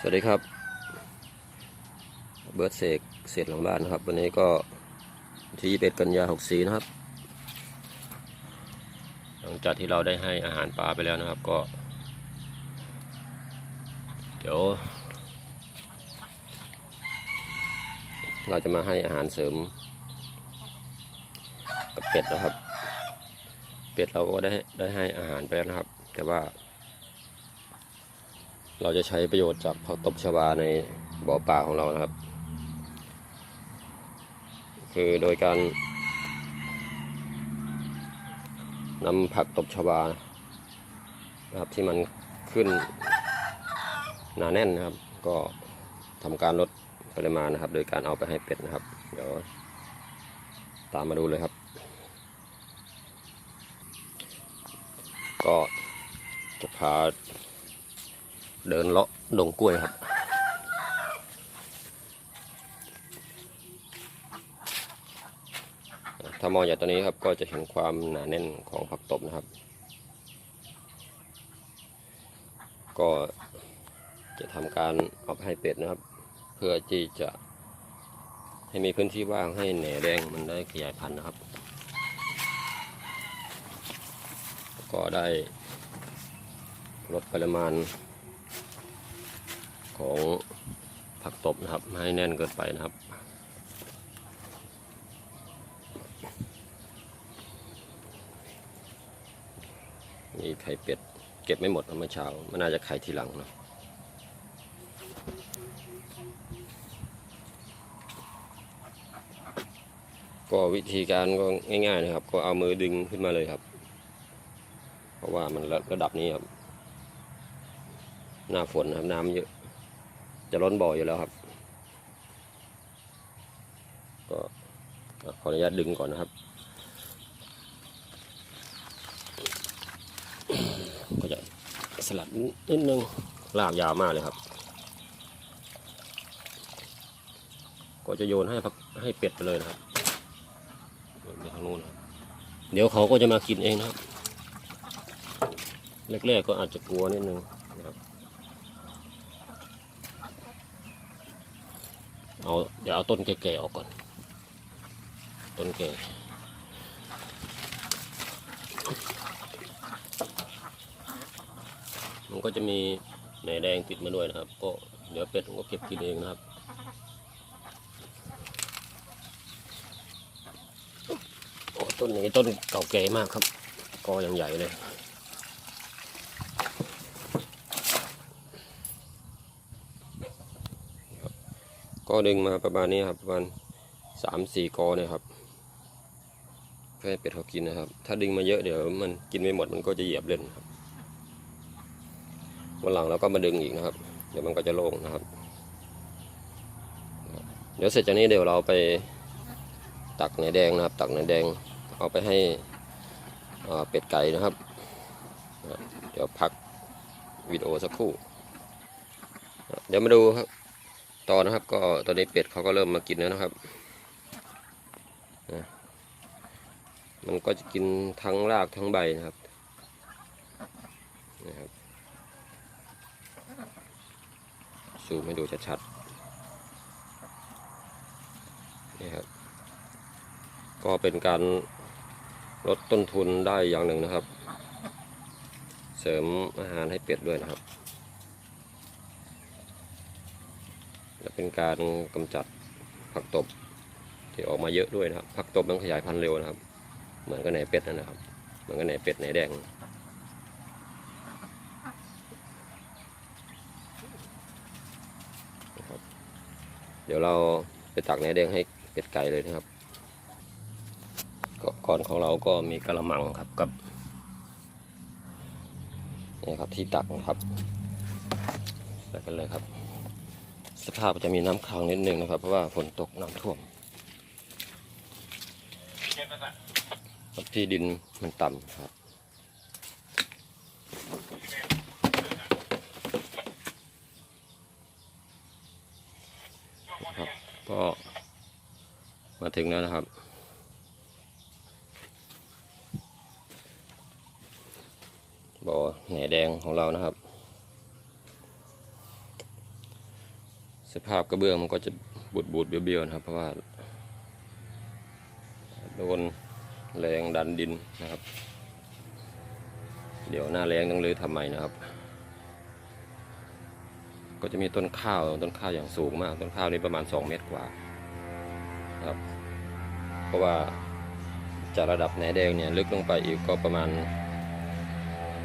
สวัสดีครับ เบิร์ดเสกเสร็จหลังบ้านนะครับ วันนี้ก็ที่21กันยา64นะครับ หลังจากที่เราได้ให้อาหารปลาไปแล้วนะครับก็ เดี๋ยว เราจะมาให้อาหารเสริม กับเป็ดนะครับ เป็ดเราก็ได้ได้ให้อาหารไปแล้วนะครับ แต่ว่า เราจะใช้ประโยชน์จากผักตบชวาในบ่อปลาของเรานะครับ คือโดยการนำผักตบชวานะครับที่มันขึ้นหนาแน่นนะครับ ก็ทำการลดปริมาณนะครับ โดยการเอาไปให้เป็ดนะครับ เดี๋ยวตามมาดูเลยครับ ก็จะพา เดินเลาะดงกล้วยครับ ถ้ามองจากตัวนี้ครับก็จะเห็นความหนาแน่นของผักตบนะครับ ก็จะทำการเอาไปให้เป็ดนะครับ เพื่อที่จะให้มีพื้นที่ว่างให้แหน่แดงมันได้ขยายพันธุ์นะครับ ก็ได้ลดปริมาณ ของผักตบนะครับให้แน่นเกินไปนะครับมีไข่เป็ดเก็บไม่หมดเมื่อเช้ามันน่าจะไข่ทีหลังเนอะก็วิธีการก็ง่ายๆนะครับ ก็เอามือดึงขึ้นมาเลยครับ เพราะว่ามันระระดับนี้ครับ หน้าฝนนะครับน้ำเยอะ จะล้นบ่ออยู่แล้วครับ ก็ขออนุญาตดึงก่อนนะครับ ก็จะสลัดนิดนึงลากยาวมากเลยครับ ก็จะโยนให้พักให้เป็ดไปเลยนะครับโยนไปทางนู้นครับเดี๋ยวเขาก็จะมากินเองนะครับแรกๆก็อาจจะกลัวนิดนึงนะครับ เอาเดี๋ยวเอาต้นแก่ๆออกก่อน ต้นแก่มันก็จะมีแหนแดงติดมาด้วยนะครับ ก็เดี๋ยวเป็ดผมก็เก็บกินเองนะครับโอ้ต้นนี้ต้นเก่าแก่มากครับ กอยังใหญ่เลย ก็ดึงมาประมาณนี้ครับประมาณสามสี่กอเนี่ยครับเพื่อให้เป็ดเขากินนะครับ ถ้าดึงมาเยอะเดี๋ยวมันกินไม่หมดมันก็จะเหยียบเล่นครับวันหลังเราก็มาดึงอีกนะครับ เดี๋ยวมันก็จะโล่งนะครับ เดี๋ยวเสร็จจากนี้เดี๋ยวเราไปตักในแดงนะครับ ตักในแดงเอาไปให้เป็ดไก่นะครับ เดี๋ยวพักวิดีโอสักครู่ เดี๋ยวมาดูครับ ต่อนะครับ ก็ตอนนี้เป็ดเขาก็เริ่มมากินแล้วนะครับนะมันก็จะกินทั้งรากทั้งใบนะครับนะครับซูมให้ดูชัดๆนี่ครับก็เป็นการลดต้นทุนได้อย่างหนึ่งนะครับ เสริมอาหารให้เป็ดด้วยนะครับ และเป็นการกำจัดผักตบที่ออกมาเยอะด้วยนะครับผักตบมันขยายพันธุ์เร็วนะครับ เหมือนกับในเป็ดนะครับ เหมือนกับในเป็ดในแดงนะครับเดี๋ยวเราไปตักในแดงให้เป็ดไก่เลยนะครับก่อนของเราก็มีกระมังครับกับนี่ครับที่ตักนะครับใส่กันเลยครับ สภาพจะมีน้ำค้างนิดนึงนะครับ เพราะว่าฝนตกน้ำท่วมที่ดินมันต่ำครับครับก็มาถึงแล้วนะครับ บ่อแหนแดงของเรานะครับ สภาพกระเบื้องมันก็จะบูดบูดๆเบี้ยวๆนะครับ เพราะว่าโดนแรงดันดินนะครับ เดี๋ยวหน้าแรงต้องเลยทำใหม่นะครับ ก็จะมีต้นข้าวต้นข้าวอย่างสูงมาก ต้นข้าวนี่ประมาณ 2 เมตรกว่าครับ เพราะว่าจากระดับแหนแดงเนี่ยลึกลงไปอีกก็ประมาณ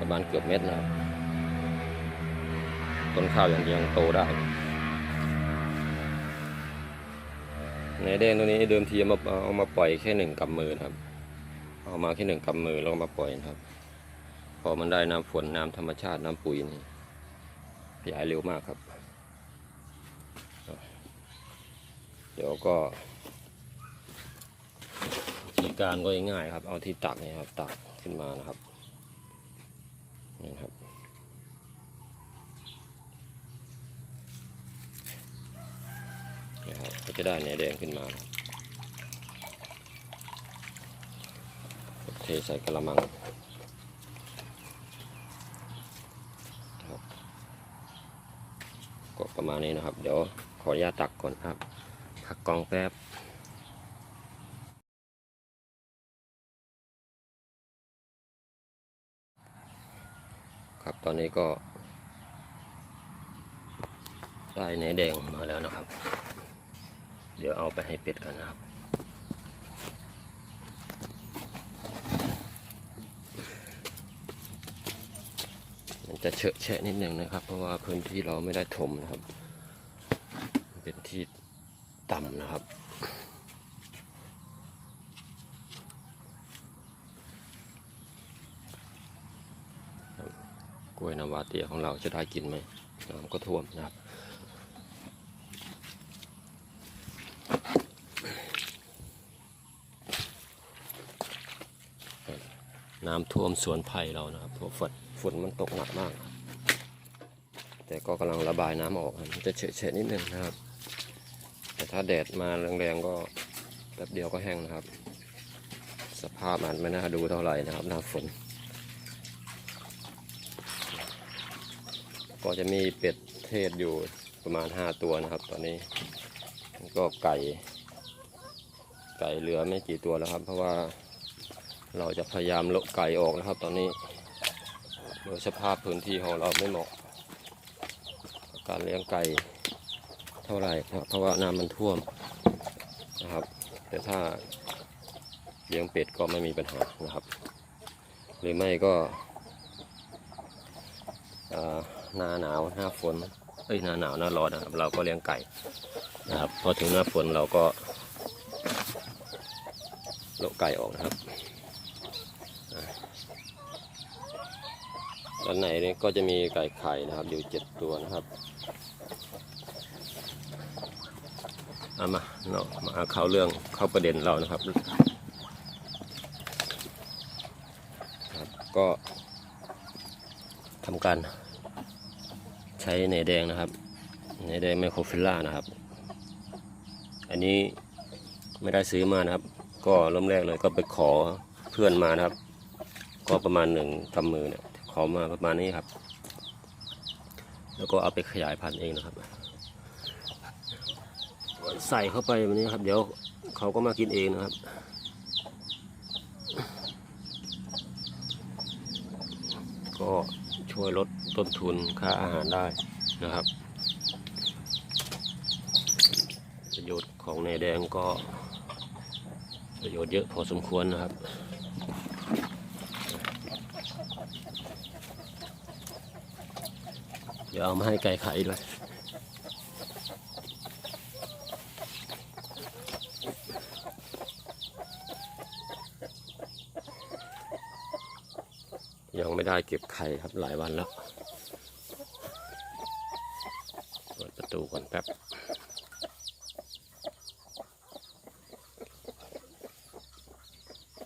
ประมาณเกือบเมตรนะครับ ต้นข้าวอยังยังโตได้ แหนแดงตัวนี้เดิมทีเอามาเอามาปล่อยแค่หนึ่งกำมือครับ เอามาแค่หนึ่งกำมือแล้วก็มาปล่อยครับ พอมันได้น้ำฝนน้ำธรรมชาติน้ำปุ๋ยนี่ขยายเร็วมากครับ เดี๋ยวก็วิธีการก็ง่ายครับ เอาที่ตักเนี่ยครับตักขึ้นมานะครับนี่ครับ นี่ครับก็จะได้เนื้อแดงขึ้นมาเทใส่กระมังครับก็ประมาณนี้นะครับ เดี๋ยวขออนุญาตตักก่อนครับพักกองแป๊บครับตอนนี้ก็ได้เนื้อแดงมาแล้วนะครับ เดี๋ยวเอาไปให้เป็ดกันนะครับ มันจะเฉอะแฉะนิดหนึ่งนะครับ เพราะว่าพื้นที่เราไม่ได้ถมนะครับ เป็นที่ต่ำนะครับกล้วยนาวาเตียของเราจะได้กินไหมน้ำก็ท่วมนะครับ น้ำท่วมสวนไผ่เรานะครับเพราะฝนฝนมันตกหนักมาก แต่ก็กำลังระบายน้ำออกมันจะเฉะๆนิดนึงนะครับ แต่ถ้าแดดมาแรงๆก็แป๊บเดียวก็แห้งนะครับ สภาพมันไม่น่าดูเท่าไหร่นะครับหน้าฝน ก็จะมีเป็ดเทศอยู่ประมาณ 5 ตัวนะครับ ตอนนี้ก็ไก่ ไก่เหลือไม่กี่ตัวแล้วครับ เพราะว่า เราจะพยายามลดไก่ออกนะครับ ตอนนี้โดยสภาพพื้นที่ของเราไม่เหมาะการเลี้ยงไก่เท่าไหร่ครับเพราะว่าน้ำมันท่วมนะครับ แต่ถ้าเลี้ยงเป็ดก็ไม่มีปัญหานะครับ หรือไม่ก็หน้าหนาวหน้าฝนเอ้ยหน้าหนาวหน้าร้อนนะครับ เราก็เลี้ยงไก่นะครับพอถึงหน้าฝนเราก็โละไก่ออกนะครับอ่า ด้านในนี้ก็จะมีไก่ไข่นะครับ อยู่เจ็ดตัวนะครับเอามาเนาะมาเข้าเรื่องเข้าประเด็นเรานะครับครับ ก็ทำการใช้เนยแดงนะครับเนยแดงไมโครฟิลล่านะครับ อันนี้ไม่ได้ซื้อมานะครับ ก็เริ่มแรกเลยก็ไปขอเพื่อนมานะครับ ก็ประมาณหนึ่งกำมือเนี่ย ขอมาประมาณนี้ครับ แล้วก็เอาไปขยายพันธุ์เองนะครับ ใส่เข้าไปแบบนี้ครับ เดี๋ยวเขาก็มากินเองนะครับก็ช่วยลดต้นทุนค่าอาหารได้นะครับ ประโยชน์ของเนแดงก็ประโยชน์เยอะพอสมควรนะครับ ดี๋ยวเอามาให้ไก่ไข่ด้วย ยังไม่ได้เก็บไข่ครับหลายวันแล้วเปิดประตูก่อนแป๊บ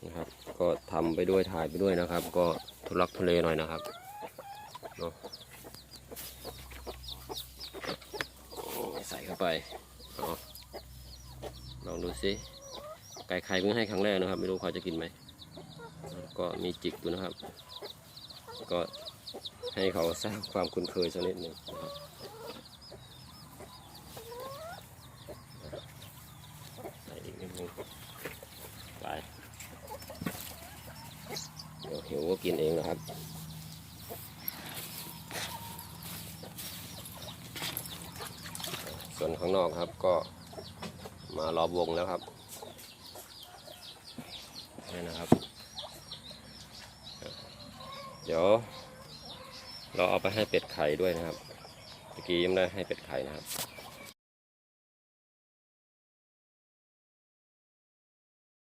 นะครับ ก็ทำไปด้วยถ่ายไปด้วยนะครับ ก็ทุลักทุเลหน่อยนะครับ ไปอลองดูสิไก่ไข่เพิ่งให้ครั้งแรกนะครับ ไม่รู้เขาจะกินไหม ก็มีจิกอยู่นะครับ ก็ให้เขาสร้างความคุ้นเคยสักนิดหนึ่งใส่อีกนิดนึงไป เดี๋ยวหิวก็กินเองนะครับ ส่วนข้างนอกครับก็มารอบวงแล้วครับนี่นะครับ เดี๋ยว เราเอาไปให้เป็ดไข่ด้วยนะครับเมื่อกี้ยังได้ให้เป็ดไข่นะครับ